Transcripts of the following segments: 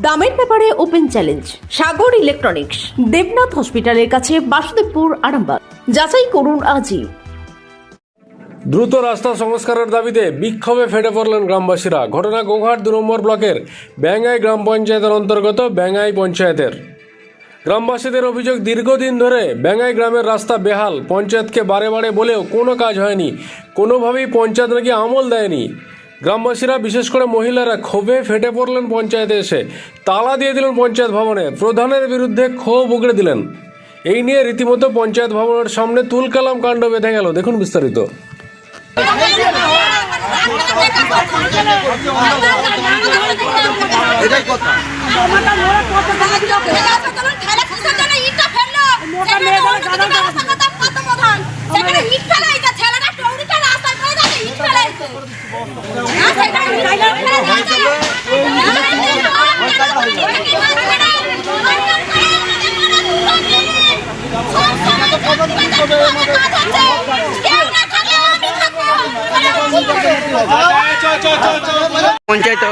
দামের ব্যাপারে open challenge, Sagar electronics, Debnath হসপিটালের কাছে বাসুদেবপুর, আরামবাগ। যাচাই করুন আজই। দ্রুত রাস্তা সংস্কারের দাবিতে বিক্ষোভে ফেটে পড়লেন গ্রামবাসীরা। ঘটনা গোঘাট দু নম্বর ব্লকের ব্যাঙ্গাই গ্রাম পঞ্চায়েতের অন্তর্গত ব্যাঙ্গাই পঞ্চায়েতের। গ্রামবাসীদের অভিযোগ, দীর্ঘদিন ধরে ব্যাঙ্গাই গ্রামের রাস্তা বেহাল, পঞ্চায়েতকে বারে বারে বলেও কোনো কাজ হয়নি। কোনোভাবেই পঞ্চায়েত নাকি আমল দেয়নি। গ্রামবাসীরা বিশেষ করে মহিলারা ক্ষোভে ফেটে পড়লেন পঞ্চায়েতে এসে। তালা দিয়ে দিলেন পঞ্চায়েত ভবনে। প্রধানের বিরুদ্ধে ক্ষোভ উগড়ে দিলেন। এই নিয়ে রীতিমতো পঞ্চায়েত ভবনের সামনে তুলকালাম কাণ্ড বেঁধে গেল। দেখুন বিস্তারিত। কথা। পঞ্চায়েত এই পঞ্চায়েত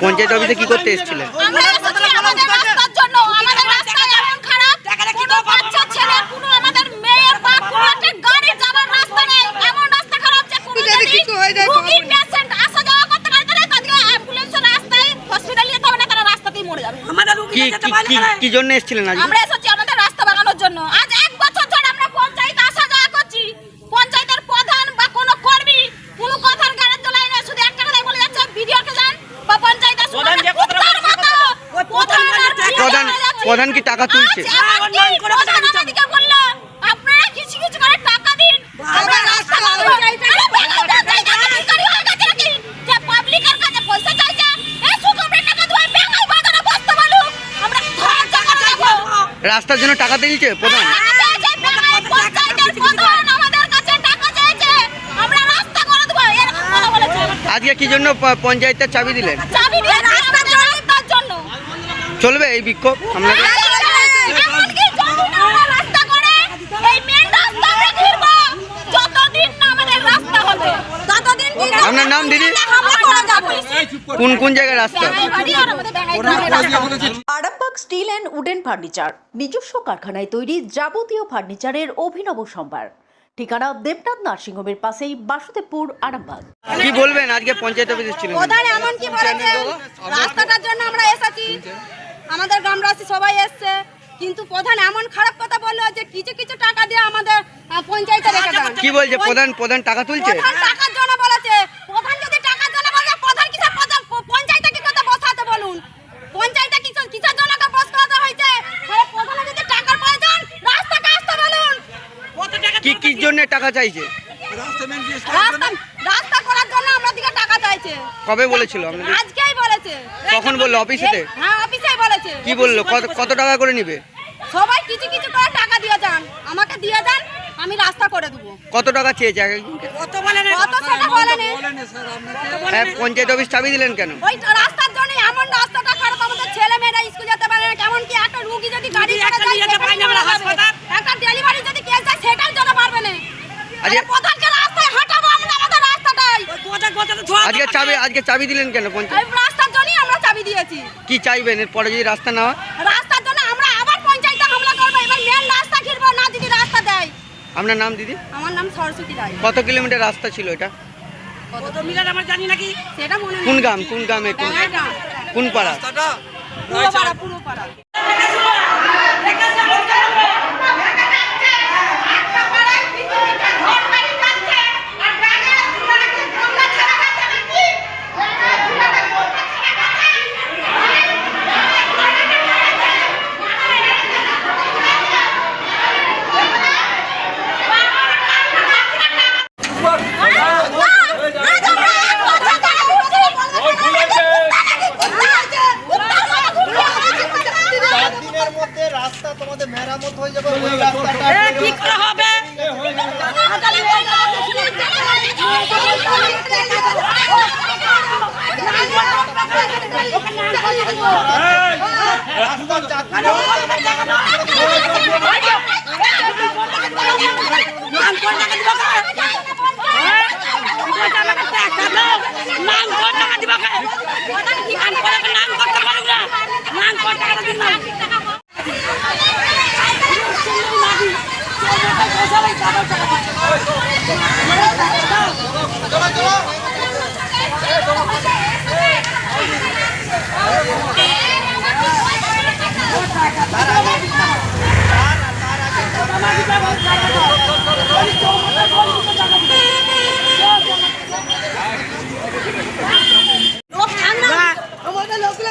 পঞ্চায়েত অফিসে কি করতে এসেছিলেন আমরা এসেছি আমাদের রাস্তার জন্য আমাদের রাস্তা যেমন খারাপ কোনো বাচ্চা ছেলে কোনো আমাদের মেয়ের বা কোনো একটা গাড়ি যাওয়ার রাস্তা নেই এমন রাস্তা খারাপ যে কোনো যদি রোগী পেশেন্ট আসা যাওয়া করতে পারে তাহলে তাদেরকে অ্যাম্বুলেন্সের রাস্তায় হসপিটালে যেতে হবে না তারা রাস্তাতেই মরে যাবে কি কি- জন্য এসেছিলেন আজ আমরা এসেছি আমাদের রাস্তা বানানোর জন্য। আজ এক বছর ধরে আমরা পঞ্চায়েত আসা যাওয়া করছি পঞ্চায়েতের প্রধান বা কোনো কর্মী কোনো কথার গাড়ির তোলায় না শুধু একটা কথাই বলে যাচ্ছে ভিডিওকে যান বা যে কথা প্রধান প্রধান প্রধান কি টাকা তুলছে? রাস্তার জন্য টাকা দিয়েছে প্রধান টাকা চেয়েছে, বেঙ্গল পঞ্চায়েতের প্রধান আমাদের কাছে টাকা চেয়েছে। আমরা রাস্তা করে দেবো, এরকম কথা বলেছে। আজকে কি জন্য পঞ্চায়েতের চাবি দিলেন চাবি দিয়ে রাস্তার জন্য, রাস্তার জন্য। চলবে এই বিক্ষোভ আপনাদের এমনকি যদি না ওরা রাস্তা করে, এই main রাস্তা আমরা ঘিরবো। যতদিন না আমাদের রাস্তা হবে, ততদিন কিন্তু আপনার নাম দিদি? কোন কোন জায়গায় রাস্তা। Arambagh steel and wooden furniture নিজস্ব কারখানায় তৈরি যাবতীয় ফার্নিচারের অভিনব সম্ভার। ঠিকানা দেবনাথ নার্সিংহোমের পাশেই বাসুদেবপুর আরামবাগ। কি বলবেন? আজকে পঞ্চায়েত অফিসে ছিলেন প্রধান এমন কি বলেছে রাস্তাটার জন্য আমরা এসেছি। আমাদের গ্রামবাসী সবাই এসছে। কিন্তু প্রধান এমন খারাপ কথা বলল যে কিছু কিছু টাকা দিয়ে আমাদের পঞ্চায়েতে রেখে দেন। কি বলছে? প্রধান প্রধান টাকা তুলছে? প্রধান টাকার জন্য বলেছে প্রধান যদি টাকার জন্য বলে প্রধান কিসের প্রধান পঞ্চায়েতে কি কথা বসাতে বলুন পঞ্চায়েতে কিসের কিসের জন্য তো বস করাতে হয়েছে তাহলে প্রধানের যদি টাকার প্রয়োজন রাস্তাকে আসতে বলুন কি কি জন্য টাকা চাইছে? রাস্তা রাস্তা করার জন্য আমরা দিকে টাকা চাইছে। কবে বলেছিল আপনাদের আজকেই বলেছে। কখন বলল? অফিসেতে? হ্যাঁ অফিসেই বলেছে। কি বলল? কত টাকা করে নিবে? সবাই কিছু কিছু করে টাকা দিয়ে যান। আমাকে দিয়ে যান আমি রাস্তা করে দেবো। কত টাকা চেয়েছে এক একজনকে? কত সেটা বলেনি। হ্যাঁ, পঞ্চায়েত অফিস চাবি দিলেন কেন? ওই রাস্তার জন্য এমন রাস্তাটা খারাপ। আমাদের ছেলে মেয়েরা স্কুল যেতে পারে না। কেমন কি একটা রুগী যদি গাড়ি করে যায় সেটাও জন্য পারবে। একটা ডেলিভারি যদি কেস যায় সেটাও জন্য পারবে না আরে আজকে- প্রধানকে রাস্তায় হাঁটাবো আমরা আমাদের রাস্তাটাই আজকে চাবি আজকে চাবি দিলেন কেন পঞ্চায়েত? রাস্তার জন্যই আমরা চাবি দিয়েছি। কি চাইবেন? এর পরে যদি রাস্তা না হয়? রাস্তার জন্য আমরা আবার পঞ্চায়েতে হামলা করব এবার মেন রাস্তা ঘিরবো না যদি রাস্তা দেয়। আপনার নাম দিদি? আমার নাম সরস্বতী রায়। কত কিলোমিটার রাস্তা ছিল এটা? কত মিটার আমার জানি নাকি সেটা মনে কোন গ্রাম? কোন গ্রামে কোন? কোন পাড়া? পুরো পাড়া পুরো পাড়া চার দিনের মধ্যে রাস্তা তোমাদের মেরামত হয়ে যাবে ওই রাস্তাটা ঠিক করা হবে রাস্তা চার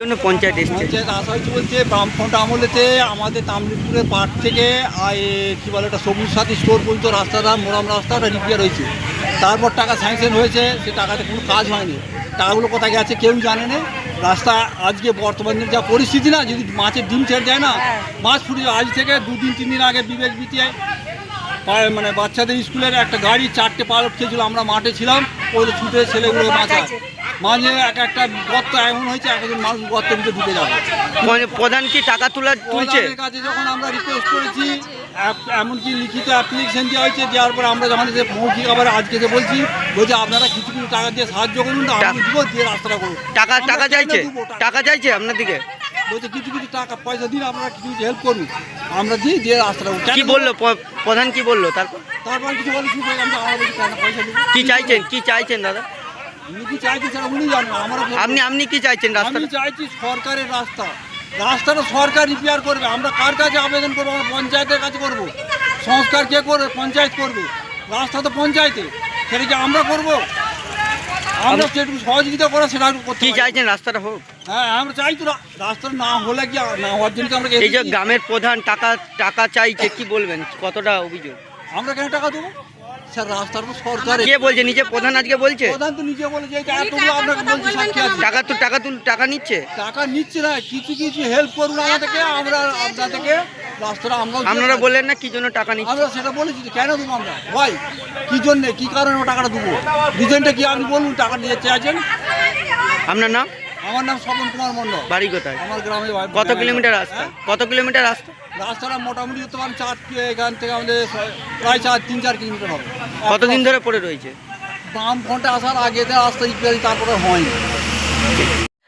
জন্য পঞ্চায়েত এসছে। পঞ্চায়েত আসা হয়েছে বলতে বামফ্রন্ট আমলেতে আমাদের তামলিপুরের পাট থেকে কী বলে এটা সবুজ সাথী স্টোর পর্যন্ত রাস্তাটা মোরাম রাস্তাটা রিপেয়ার হয়েছে। তারপর টাকা স্যাংশন হয়েছে সে টাকাতে কোনো কাজ হয়নি। টাকাগুলো কোথায় গেছে কেউ জানে না। রাস্তা আজকে বর্তমানে যা পরিস্থিতি না যদি মাছের ডিম ছেড়ে যায় না মাছ ফুটে আজ থেকে দুদিন তিন দিন আগে বিবেক বিটিয়ে পা- মানে বাচ্চাদের স্কুলের একটা গাড়ি চারটে পালট খেয়েছিল আমরা মাঠে ছিলাম ওই ছুটে ছেলেগুলো মাথা মাঝে এক একটা গর্ত এমন হয়েছে একজন মানুষ গর্তের ভিতরে ঢুকে যাবে। পঞ্চ- প্রধান কি টাকা তোলা তুলছে? কাছে যখন আমরা রিকোয়েস্ট করেছি এমনকি লিখিত অ্যাপ্লিকেশন দেওয়া হয়েছে দেওয়ার পরে আমরা যখন যে মৌখিক আবার আজকে যে বলছি বলছে আপনারা কিছু কিছু টাকা দিয়ে সাহায্য করুন আমি দিব দিয়ে রাস্তাটা করুন। টাকা টাকা চাইছে? টাকা? চাইছে আপনার দিকে? বলছে কিছু কিছু টাকা পয়সা দিন আপনারা কিছু কিছু হেল্প করুন। আমরা দিই দিয়ে রাস্তাটা করুন। কি বলল? প্রধান কি বলল? তারপর? তারপর কিছু বলে কি বললাম আমরা বলছি পয়সা দেবো কি চাইছেন? কি চাইছেন দাদা? আপনি আপনি কি চাইছেন রাস্তা চাইছি সরকারের রাস্তা। রাস্তাটা সরকার রিপেয়ার করবে। আমরা কার কাছে আবেদন করব? আমরা পঞ্চায়েতের কাছে করব। সংস্কার কে করবে? পঞ্চায়েত করবে। রাস্তা তো পঞ্চায়েতে। সেটা কি আমরা করব? আমরা যেটুকু সহযোগিতা করা সেটা করতে কি চাইছেন রাস্তাটা হোক? হ্যাঁ আমরা চাই তো রা- রাস্তা না হলে কি না হওয়ার জন্য আমরা এই যে গ্রামের প্রধান টাকা টাকা চাইছে কি বলবেন? কতটা অভিযোগ? আমরা কেন টাকা দেবো? স্যার কে বলছে? নিজে প্রধান আজকে বলছে? প্রধান তো নিজে আপনাকে বলছি টাকা তো টাকা তুল টাকা নিচ্ছে? টাকা নিচ্ছে না কিছু কিছু হেল্প করুন আমাদেরকে আমরা আপনাদেরকে রাস্তাটা আমরা আপনারা বললেন না কি জন্য টাকা নিচ্ছে? আমরা সেটা বলেছি যে কেন দেবো আমরা? ভাই কি জন্যে? কি কারণে টাকাটা দেবো? রিজনটা কি আপনি বলুন টাকা নিয়ে চাইছেন? আপনার নাম? আমার নাম স্বপন কুমার মণ্ডল। বাড়ি কোথায়? আমার গ্রামে কত কিলোমিটার রাস্তা? হ্যাঁ? কত কিলোমিটার রাস্তা? রাস্তাটা মোটামুটি তোমার চার এখান থেকে আমাদের প্রায় চার তিন চার কিলোমিটার হবে। কতদিন ধরে পড়ে রয়েছে? বাম ফ্রন্টে আসার আগে রাস্তা তারপরে হয়নি।